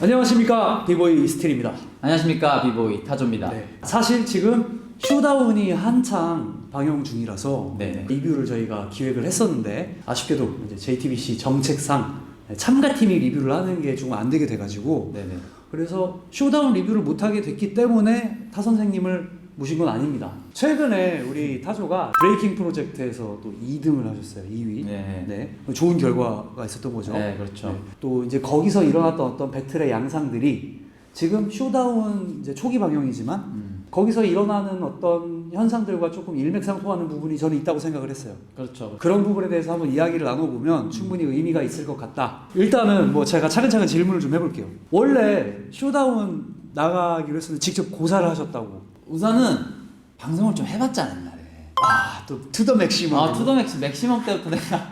안녕하십니까 비보이 스틸입니다. 안녕하십니까 비보이 타조입니다. 네. 사실 지금 쇼다운이 한창 방영 중이라서 네. 리뷰를 저희가 기획을 했었는데 아쉽게도 이제 JTBC 정책상 참가팀이 리뷰를 하는 게좀안 되게 돼가지고 네네. 그래서 쇼다운 리뷰를 못하게 됐기 때문에 타 선생님을 모신 건 아닙니다. 최근에 우리 타조가 브레이킹 프로젝트에서 또 2등을 하셨어요. 2위. 네. 네. 좋은 결과가 있었던 거죠. 네, 그렇죠. 또 이제 거기서 일어났던 어떤 배틀의 양상들이 지금 쇼다운 이제 초기 방영이지만 음, 거기서 일어나는 어떤 현상들과 조금 일맥상통하는 부분이 저는 있다고 생각을 했어요. 그렇죠. 그런 부분에 대해서 한번 이야기를 나눠보면 충분히 의미가 있을 것 같다. 일단은 뭐 제가 차근차근 질문을 좀 해볼게요. 원래 쇼다운 나가기로 했었는데 직접 고사를 하셨다고. 우선은 방송을 좀 해봤잖아 옛날에. 아, 또 투더 맥시멈. 아 투더맥스 맥시멈 때부터 내가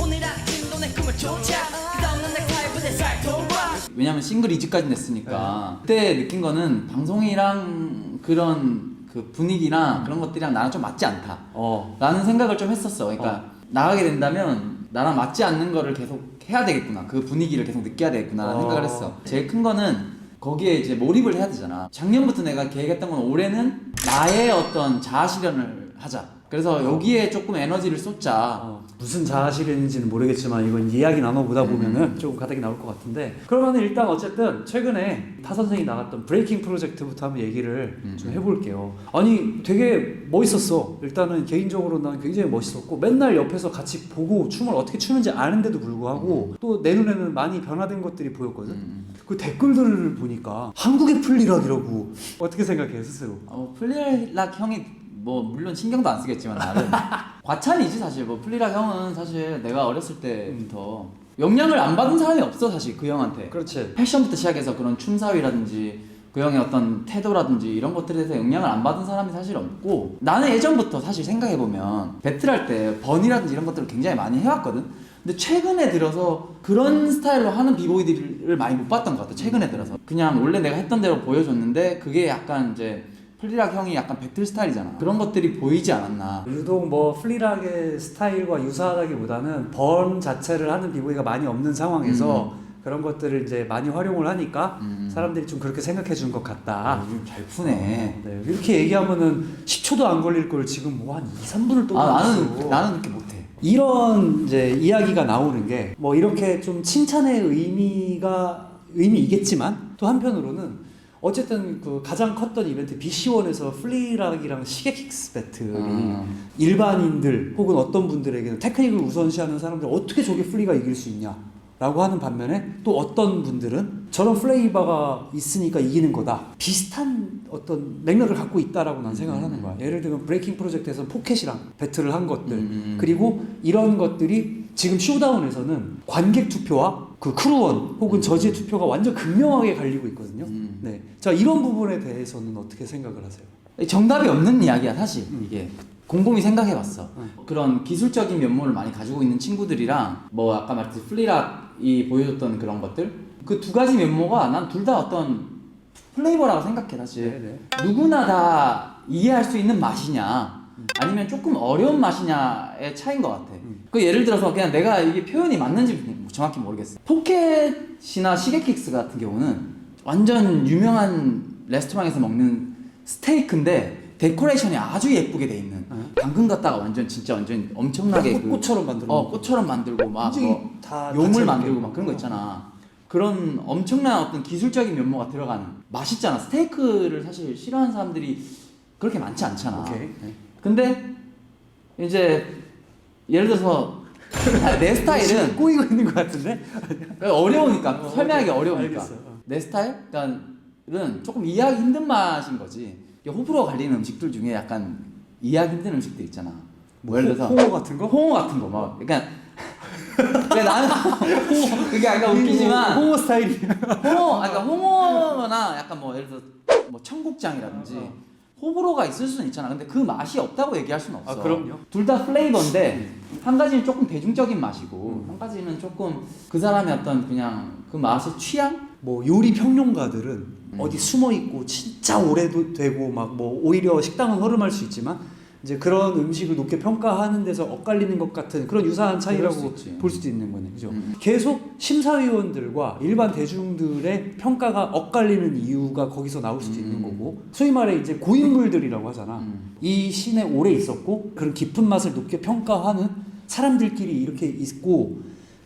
오늘 아침도 내 꿈을 쫓아 끝없는 넥타이 부대 살 돌아 왜냐면 싱글 2집까지 냈으니까 그때 느낀 거는 방송이랑 그런 그 분위기랑 그런 것들이랑 나랑 좀 맞지 않다. 어. 라는 생각을 좀 했었어. 그러니까 나가게 된다면 나랑 맞지 않는 거를 계속 해야 되겠구나. 그 분위기를 계속 느껴야 되겠구나 어. 생각을 했어. 제일 큰 거는 거기에 이제 몰입을 해야 되잖아. 작년부터 내가 계획했던 건 올해는 나의 어떤 자아 실현을 하자. 그래서 여기에 조금 에너지를 쏟자. 어, 무슨 자아실현인지는 모르겠지만 이건 이야기 나눠보다 보면은 조금 가닥이 나올 것 같은데. 그러면 일단 어쨌든 최근에 타 선생이 나갔던 브레이킹 프로젝트부터 한번 얘기를 음. 좀 해볼게요. 아니 되게 멋있었어. 일단은 개인적으로 난 굉장히 멋있었고 맨날 옆에서 같이 보고 춤을 어떻게 추는지 아는데도 불구하고 또내 눈에는 많이 변화된 것들이 보였거든. 음. 그 댓글들을 보니까 한국의 플리락이라고. 어떻게 생각해요 스스로? 어, 플리락 형이 뭐 물론 신경도 안 쓰겠지만 나는 과찬이지 사실. 뭐 플리락 형은 사실 내가 어렸을 때부터 영향을 안 받은 사람이 없어 사실 그 형한테. 그렇지. 패션부터 시작해서 그런 춤사위라든지 그 형의 어떤 태도라든지 이런 것들에 대해서 영향을 안 받은 사람이 사실 없고 나는 예전부터 사실 생각해보면 배틀할 때 번이라든지 이런 것들을 굉장히 많이 해왔거든. 근데 최근에 들어서 그런 스타일로 하는 비보이들을 많이 못 봤던 것 같아 최근에 들어서. 그냥 원래 내가 했던 대로 보여줬는데 그게 약간 이제 플리락 형이 약간 배틀 스타일이잖아 그런 것들이 보이지 않았나 유독 뭐 플리락의 스타일과 유사하다기보다는 번 자체를 하는 비보이가 많이 없는 상황에서 그런 것들을 이제 많이 활용을 하니까 음. 사람들이 좀 그렇게 생각해 준것 아, 같다. 요즘 잘 푸네 네, 이렇게 얘기하면은 10초도 안 걸릴 걸 지금 뭐 한 2, 3분을 또 아. 나는 나는 그렇게 못해 이런 이제 이야기가 나오는 게 뭐 이렇게 좀 칭찬의 의미가 의미이겠지만 또 한편으로는 어쨌든 그 가장 컸던 이벤트 BC1에서 플리락이랑 시계 킥스 배틀이 음. 일반인들 혹은 어떤 분들에게는 테크닉을 우선시하는 사람들 어떻게 저게 플리가 이길 수 있냐 라고 하는 반면에 또 어떤 분들은 저런 플레이바가 있으니까 이기는 거다 비슷한 어떤 맥락을 갖고 있다라고 난 생각을 하는 거야 예를 들면 브레이킹 프로젝트에서 포켓이랑 배틀을 한 것들 음. 그리고 이런 것들이 지금 쇼다운에서는 관객 투표와 그 크루원 혹은 저지의 투표가 완전 극명하게 갈리고 있거든요 음. 네. 자 이런 부분에 대해서는 어떻게 생각을 하세요? 정답이 없는 이야기야 사실 음. 이게 곰곰이 생각해봤어 음. 그런 기술적인 면모를 많이 가지고 있는 친구들이랑 뭐 아까 말했듯이 플리락이 보여줬던 그런 것들 그 두 가지 면모가 난 둘 다 어떤 플레이버라고 생각해 사실 네네. 누구나 다 이해할 수 있는 맛이냐 아니면 조금 어려운 맛이냐의 차이인 것 같아 음. 그 예를 들어서 그냥 내가 이게 표현이 맞는지 정확히 모르겠어 포켓이나 시계킥스 같은 경우는 완전 유명한 레스토랑에서 먹는 스테이크인데 데코레이션이 아주 예쁘게 돼 있는 음. 방금 갖다가 완전 진짜 완전 엄청나게 그- 꽃꽃처럼 만들어 어 꽃처럼 만들고 막 굉장히 뭐 다 용을 만들고. 막 그런 거 있잖아. 그런 엄청난 어떤 기술적인 면모가 들어가는 맛있잖아. 스테이크를 사실 싫어하는 사람들이 그렇게 많지 않잖아. 오케이. 네. 근데 이제 예를 들어서 내 스타일은 꼬이고 있는 것 같은데? 어려우니까 어, 설명하기. 어려우니까 알겠어. 어. 내 스타일은 조금 이해하기 힘든 맛인 거지. 이게 호불호가 갈리는 음식들 중에 약간 이해하기 힘든 음식들 있잖아. 뭐 예를 들어서 홍어 같은 거? 홍어 같은 거 막. 그러니까 근데 나는 홍어 그게 약간 웃기지만 홍어 스타일이 홍어, 그러니까 홍어나 약간 뭐 예를 들어 뭐 청국장이라든지 어. 호불호가 있을 수는 있잖아. 근데 그 맛이 없다고 얘기할 수는 없어. 아, 그럼요. 둘 다 플레이버인데 한 가지는 조금 대중적인 맛이고 음. 한 가지는 조금 그 사람의 어떤 그냥 그 맛의 취향? 뭐 요리 평론가들은 음. 어디 숨어 있고 진짜 오래도 되고 막 뭐 오히려 식당은 허름할 수 있지만 이제 그런 음식을 높게 평가하는 데서 엇갈리는 것 같은 그런 유사한 차이라고 있지. 볼 수도 있는 거네, 그죠? 음. 계속 심사위원들과 일반 대중들의 평가가 엇갈리는 이유가 거기서 나올 수도 있는 음. 거고, 소위 말해 이제 고인물들이라고 하잖아. 음. 이 신에 오래 있었고 그런 깊은 맛을 높게 평가하는 사람들끼리 이렇게 있고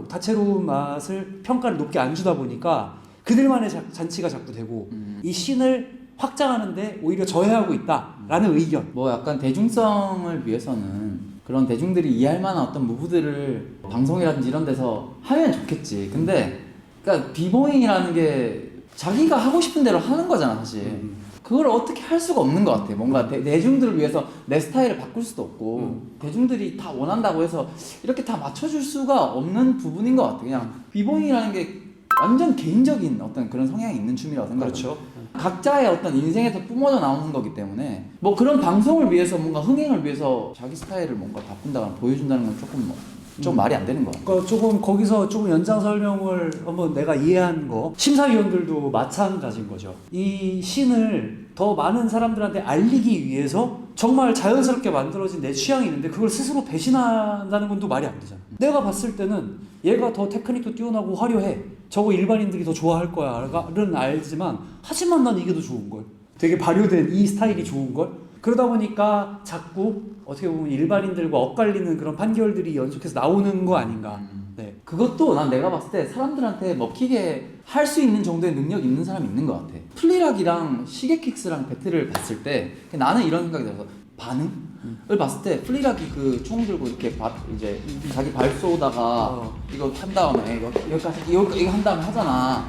다채로운 맛을 평가를 높게 안 주다 보니까 그들만의 자- 잔치가 자꾸 되고 음. 이 신을 확장하는데 오히려 저해하고 있다라는 의견. 뭐 약간 대중성을 위해서는 그런 대중들이 이해할 만한 어떤 무브들을 방송이라든지 이런 데서 하면 좋겠지. 근데 그러니까 비보잉이라는 게 자기가 하고 싶은 대로 하는 거잖아 사실. 음. 그걸 어떻게 할 수가 없는 것 같아. 뭔가 대, 대중들을 위해서 내 스타일을 바꿀 수도 없고 음. 대중들이 다 원한다고 해서 이렇게 다 맞춰줄 수가 없는 부분인 것 같아. 그냥 비보잉이라는 게 완전 개인적인 어떤 그런 성향이 있는 춤이라고 생각해. 그렇죠. 각자의 어떤 인생에서 뿜어져 나오는 거기 때문에 뭐 그런 방송을 위해서 뭔가 흥행을 위해서 자기 스타일을 뭔가 바꾼다거나 보여준다는 건 조금 뭐, 좀 말이 안 되는 것 같아. 그러니까 조금 거기서 조금 연장 설명을 한번 내가 이해한 거 심사위원들도 마찬가지인 거죠. 이 신을 더 많은 사람들한테 알리기 위해서 정말 자연스럽게 만들어진 내 취향이 있는데 그걸 스스로 배신한다는 건 또 말이 안 되잖아. 내가 봤을 때는 얘가 더 테크닉도 뛰어나고 화려해. 저거 일반인들이 더 좋아할 거야는 알지만 하지만 난 이게 더 좋은 걸. 되게 발효된 이 스타일이 좋은 걸. 그러다 보니까 자꾸 어떻게 보면 일반인들과 엇갈리는 그런 판결들이 연속해서 나오는 거 아닌가. 네. 그것도 난 내가 봤을 때 사람들한테 먹히게 할 수 있는 정도의 능력 있는 사람이 있는 것 같아. 플리락이랑 시계킥스랑 배틀을 봤을 때 나는 이런 생각이 들어서 반응을 봤을 때 플리락이 그 총 들고 이렇게 바, 이제 자기 발 쏘다가 어. 이거 한 다음에 이거 여기까지 이거, 이거 한 다음에 하잖아.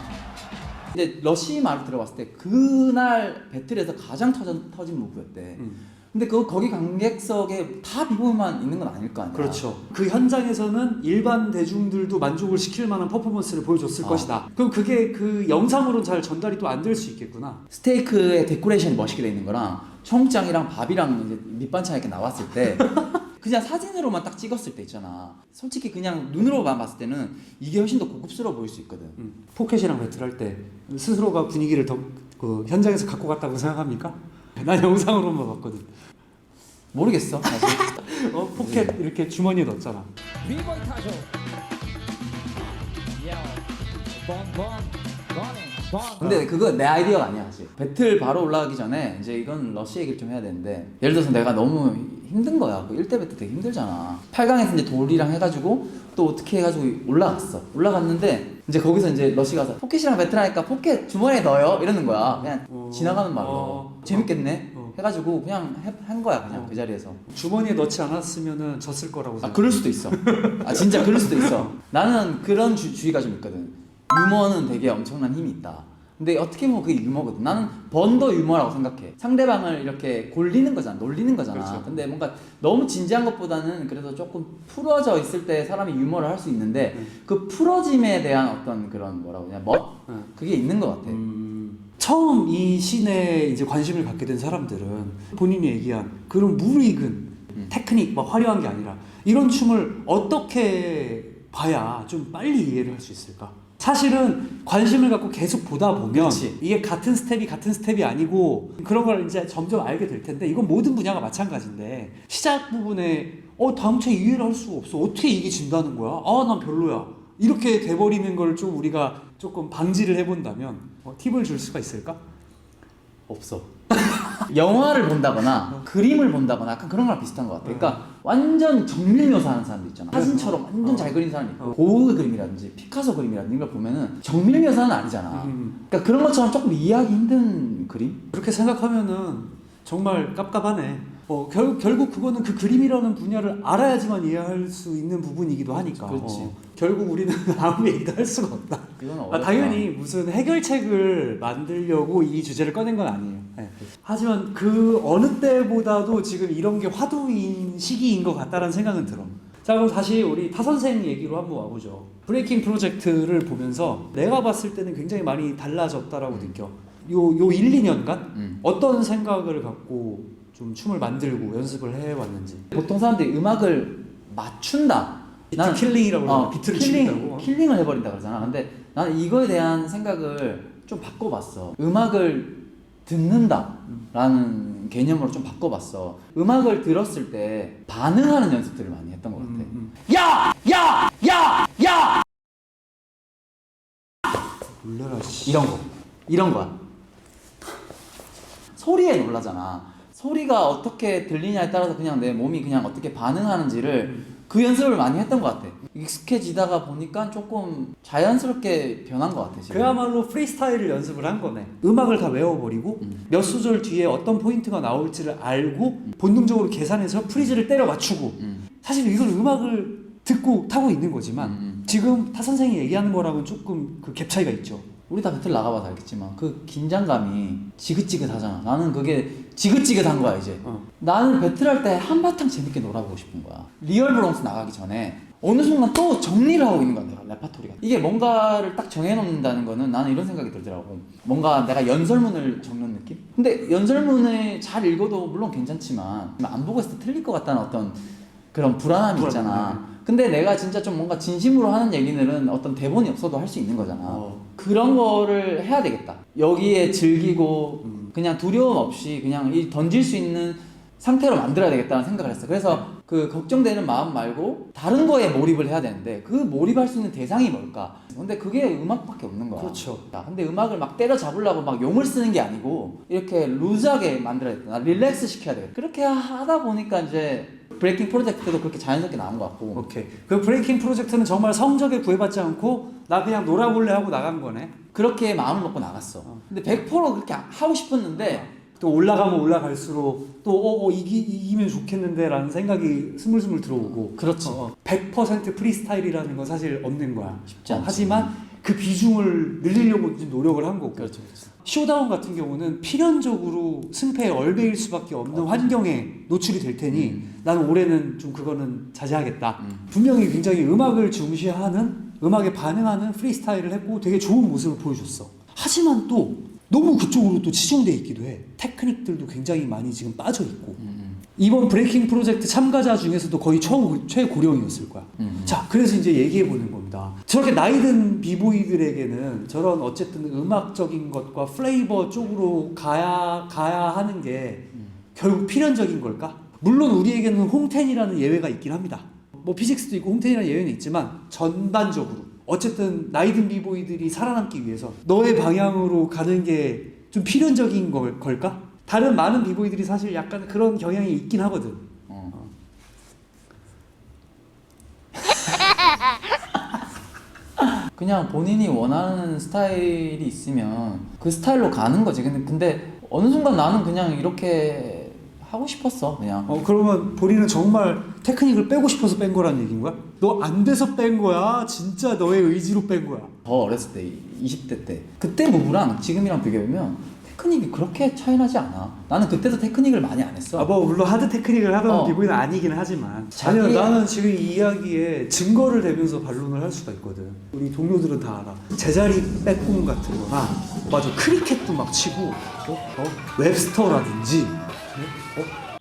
근데 러시 말을 들어봤을 때 그날 배틀에서 가장 터진, 터진 무브였대. 음. 근데 그 거기 관객석에 다 비보이만 있는 건 아닐 거 아니야. 그렇죠. 그 현장에서는 일반 대중들도 만족을 시킬 만한 퍼포먼스를 보여줬을 어. 것이다. 그럼 그게 그 영상으로는 잘 전달이 또 안 될 수 있겠구나. 스테이크에 데코레이션이 멋있게 돼 있는 거랑 청국장이랑 밥이랑 이제 밑반찬 이렇게 나왔을 때 그냥 사진으로만 딱 찍었을 때 있잖아. 솔직히 그냥 눈으로만 봤을 때는 이게 훨씬 더 고급스러워 보일 수 있거든. 음. 포켓이랑 배틀할 때 스스로가 분위기를 더 그 현장에서 갖고 갔다고 생각합니까? 난 영상으로만 봤거든. 모르겠어. 사실. 어, 포켓 이렇게 주머니에 넣었잖아. 비보이 타쇼 야 running bon 근데 그거 내 아이디어가 아니야 사실. 배틀 바로 올라가기 전에 이제 이건 러시 얘기를 좀 해야 되는데 예를 들어서 내가 너무 힘든 거야. 그 1대 배틀 되게 힘들잖아. 8강에서 이제 돌이랑 해가지고 또 어떻게 해가지고 올라갔어. 올라갔는데 이제 거기서 이제 러시 가서 포켓이랑 배틀하니까 포켓 주머니에 넣어요 이러는 거야. 그냥 어. 지나가는 말로 어. 재밌겠네 어. 해가지고 그냥 해- 한 거야 그냥 어. 그 자리에서. 주머니에 넣지 않았으면은 졌을 거라고 아 생각. 그럴 수도 있어. 아 진짜 그럴 수도 있어. 나는 그런 주, 주의가 좀 있거든. 유머는 되게 엄청난 힘이 있다. 근데 어떻게 보면 그게 유머거든. 나는 번더 유머라고 생각해. 상대방을 이렇게 골리는 거잖아, 놀리는 거잖아. 그렇죠. 근데 뭔가 너무 진지한 것보다는 그래도 조금 풀어져 있을 때 사람이 유머를 할 수 있는데 음. 그 풀어짐에 대한 어떤 그런 뭐라고 그냥 멋 응. 그게 있는 것 같아. 음, 처음 이 신에 이제 관심을 갖게 된 사람들은 본인이 얘기한 그런 무익은 음. 테크닉 막 화려한 게 아니라 이런 춤을 어떻게 봐야 좀 빨리 이해를 할 수 있을까? 사실은 관심을 갖고 계속 보다 보면 그치. 이게 같은 스텝이 같은 스텝이 아니고 그런 걸 이제 점점 알게 될 텐데 이건 모든 분야가 마찬가지인데 시작 부분에 어 다음 차 이해를 할 수가 없어 어떻게 이게 진다는 거야 아난 별로야 이렇게 돼버리는 걸 좀 우리가 조금 방지를 해본다면 어, 팁을 줄 수가 있을까? 없어. 영화를 본다거나 그림을 본다거나 약간 그런 거랑 비슷한 것 같아. 그러니까 완전 정밀 묘사하는 사람도 있잖아. 사진처럼 완전 어. 잘 그리는 사람이 있고 어. 고흐 그림이라든지 피카소 그림이라든지 이걸 보면은 정밀 묘사는 아니잖아. 음. 그러니까 그런 것처럼 조금 이해하기 힘든 그림? 그렇게 생각하면은 정말 깝깝하네. 어, 결, 결국 그거는 그 그림이라는 분야를 알아야지만 이해할 수 있는 부분이기도 하니까. 그렇지. 어, 결국 우리는 아무 얘기도 할 수가 없다. 아. 당연히 무슨 해결책을 만들려고 이 주제를 꺼낸 건 아니에요. 네. 하지만 그 어느 때보다도 지금 이런 게 화두인 시기인 것 같다라는 생각은 들어. 자 그럼 다시 우리 타 선생 얘기로 한번 와보죠. 브레이킹 프로젝트를 보면서 내가 봤을 때는 굉장히 많이 달라졌다라고 느껴. 요, 요 1, 2년간 음. 어떤 생각을 갖고 좀 춤을 만들고 연습을 해왔는지. 보통 사람들이 음악을 맞춘다. 비트 킬링이라고 어? 비트를 킬링? 킬링을 해버린다 그러잖아. 근데 나는 이거에 대한 생각을 좀 바꿔봤어. 음악을 듣는다 라는 개념으로 좀 바꿔봤어. 음악을 들었을 때 반응하는 연습들을 많이 했던 것 같아. 음, 야! 야! 야! 야! 놀래라 씨. 이런 거. 이런 거야. 소리에 놀라잖아. 소리가 어떻게 들리냐에 따라서 그냥 내 몸이 그냥 어떻게 반응하는지를 그 연습을 많이 했던 것 같아. 익숙해지다가 보니까 조금 자연스럽게 변한 것 같아. 지금. 그야말로 프리스타일을 연습을 한 거네. 음악을 다 외워버리고 음. 몇 소절 뒤에 어떤 포인트가 나올지를 알고 본능적으로 계산해서 프리즈를 때려 맞추고 음. 사실 이건 음악을 듣고 타고 있는 거지만 음. 지금 타 선생이 얘기하는 거랑은 조금 그 갭 차이가 있죠. 우리 다 배틀 나가봐서 알겠지만 그 긴장감이 지긋지긋하잖아. 나는 그게 지긋지긋한 거야 이제. 어. 나는 배틀할 때 한바탕 재밌게 놀아보고 싶은 거야. 리얼 브롱스 나가기 전에 어느 순간 또 정리를 하고 있는 거야 내가 레파토리가. 이게 뭔가를 딱 정해놓는다는 거는 나는 이런 생각이 들더라고. 뭔가 내가 연설문을 적는 느낌? 근데 연설문을 잘 읽어도 물론 괜찮지만 안 보고 있을 때 틀릴 것 같다는 어떤 그런 불안함이 불안, 있잖아. 근데 내가 진짜 좀 뭔가 진심으로 하는 얘기들은 어떤 대본이 없어도 할 수 있는 거잖아. 어. 그런 거를 해야 되겠다. 여기에 즐기고 음. 그냥 두려움 없이 그냥 이 던질 수 있는 상태로 만들어야 되겠다는 생각을 했어. 그래서 그 걱정되는 마음 말고 다른 거에 몰입을 해야 되는데 그 몰입할 수 있는 대상이 뭘까? 근데 그게 음악밖에 없는 거야. 그렇죠. 야, 근데 음악을 막 때려 잡으려고 막 용을 쓰는 게 아니고 이렇게 루즈하게 만들어야 돼. 나 릴렉스 시켜야 돼. 그렇게 하다 보니까 이제 브레이킹 프로젝트도 그렇게 자연스럽게 나온 것 같고. 오케이. 그 브레이킹 프로젝트는 정말 성적에 구애받지 않고 나 그냥 놀아볼래 하고 나간 거네. 그렇게 마음을 먹고 나갔어. 근데 100% 그렇게 하고 싶었는데 또 올라가면 올라갈수록 또 어, 어, 이기, 이기면 좋겠는데 라는 생각이 스물스물 들어오고 그렇지. 어, 어. 100% 프리스타일이라는 건 사실 없는 거야 쉽지 어, 않지. 하지만 그 비중을 늘리려고 좀 노력을 한 거고. 그렇죠, 그렇죠. 쇼다운 같은 경우는 필연적으로 승패에 얼베일 수밖에 없는 환경에 노출이 될 테니 나는 올해는 좀 그거는 자제하겠다. 음. 분명히 굉장히 음악을 중시하는 음악에 반응하는 프리스타일을 했고 되게 좋은 모습을 보여줬어. 하지만 또 너무 그쪽으로 또 치중돼 있기도 해. 테크닉들도 굉장히 많이 지금 빠져 있고. 음, 이번 브레이킹 프로젝트 참가자 중에서도 거의 초, 최고령이었을 거야. 음. 자, 그래서 이제 얘기해 보는 겁니다. 저렇게 나이든 비보이들에게는 저런 어쨌든 음악적인 것과 플레이버 쪽으로 가야 가야 하는 게 결국 필연적인 걸까? 물론 우리에게는 홍텐이라는 예외가 있긴 합니다. 뭐 피직스도 있고 홍텐이라는 예외는 있지만 전반적으로 어쨌든 나이든 비보이들이 살아남기 위해서 너의 방향으로 가는 게 좀 필연적인 걸, 걸까? 다른 많은 비보이들이 사실 약간 그런 경향이 있긴 하거든. 어. 그냥 본인이 원하는 스타일이 있으면 그 스타일로 가는 거지. 근데, 근데 어느 순간 나는 그냥 이렇게 하고 싶었어. 그냥. 어 그러면 본인은 정말 테크닉을 빼고 싶어서 뺀 거라는 얘기인 거야? 너 안 돼서 뺀 거야? 진짜 너의 의지로 뺀 거야? 더 어렸을 때 20대 때 그때 무브랑 지금이랑 비교해보면 테크닉이 그렇게 차이나지 않아. 나는 그때도 테크닉을 많이 안 했어. 아 뭐 물론 하드 테크닉을 하던 어. 비보이는 아니기는 하지만 자기의- 아니요 나는 지금 이 이야기에 증거를 대면서 반론을 할 수가 있거든 우리 동료들은 다 알아 제자리 빼꼼 같은 거나 맞아 크리켓도 막 치고 어? 어? 웹스터라든지 어? 어?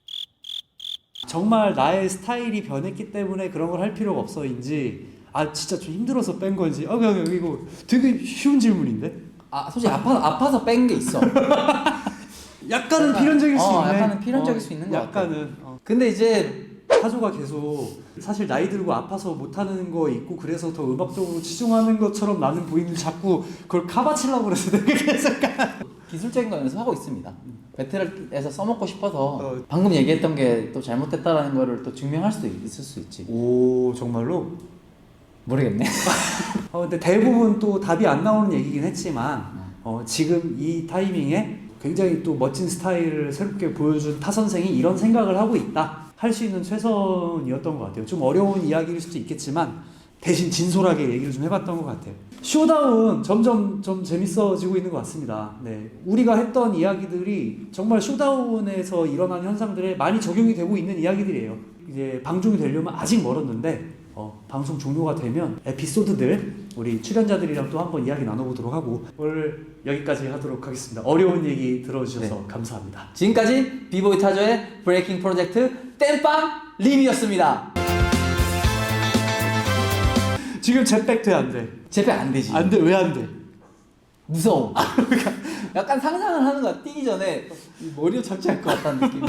정말 나의 스타일이 변했기 때문에 그런 걸 할 필요가 없어인지 아 진짜 좀 힘들어서 뺀 건지 아 그냥 이거 되게 쉬운 질문인데 아 솔직히 아파, 아파서 뺀 게 있어. 약간은 약간- 필연적일 수 어, 있네 약간은 필연적일 수 있는 것 같아. 약간은 어. 근데 이제 타조가 계속 사실 나이 들고 아파서 못하는 거 있고 그래서 더 음악적으로 치중하는 것처럼 나는 보이는데 자꾸 그걸 카바치려고 그래서 내가 계속 기술적인 거 연습하고 있습니다. 배틀에서 써먹고 싶어서 어. 방금 얘기했던 게 또 잘못됐다라는 거를 또 증명할 수도 있을 수 있지. 오 정말로? 모르겠네. 어, 근데 대부분 또 답이 안 나오는 얘기긴 했지만 어, 지금 이 타이밍에 굉장히 또 멋진 스타일을 새롭게 보여준 타 선생이 이런 생각을 하고 있다 할 수 있는 최선이었던 것 같아요. 좀 어려운 이야기일 수도 있겠지만 대신 진솔하게 얘기를 좀 해봤던 것 같아요. 쇼다운 점점 좀 재밌어지고 있는 것 같습니다. 네, 우리가 했던 이야기들이 정말 쇼다운에서 일어난 현상들에 많이 적용이 되고 있는 이야기들이에요. 이제 방송이 되려면 아직 멀었는데 어, 방송 종료가 되면 에피소드들 우리 출연자들이랑 또 한번 이야기 나눠보도록 하고 오늘 여기까지 하도록 하겠습니다. 어려운 얘기 들어주셔서 감사합니다. 지금까지 비보이 타조의 브레이킹 프로젝트 땜빵 림이었습니다. 지금 jet백 돼안 돼? 제패 안 되지. 안 돼? 왜 안 돼? 무서워. 약간 상상을 하는 거야 뛰기 전에 이 머리를 착지할 것 같다는 느낌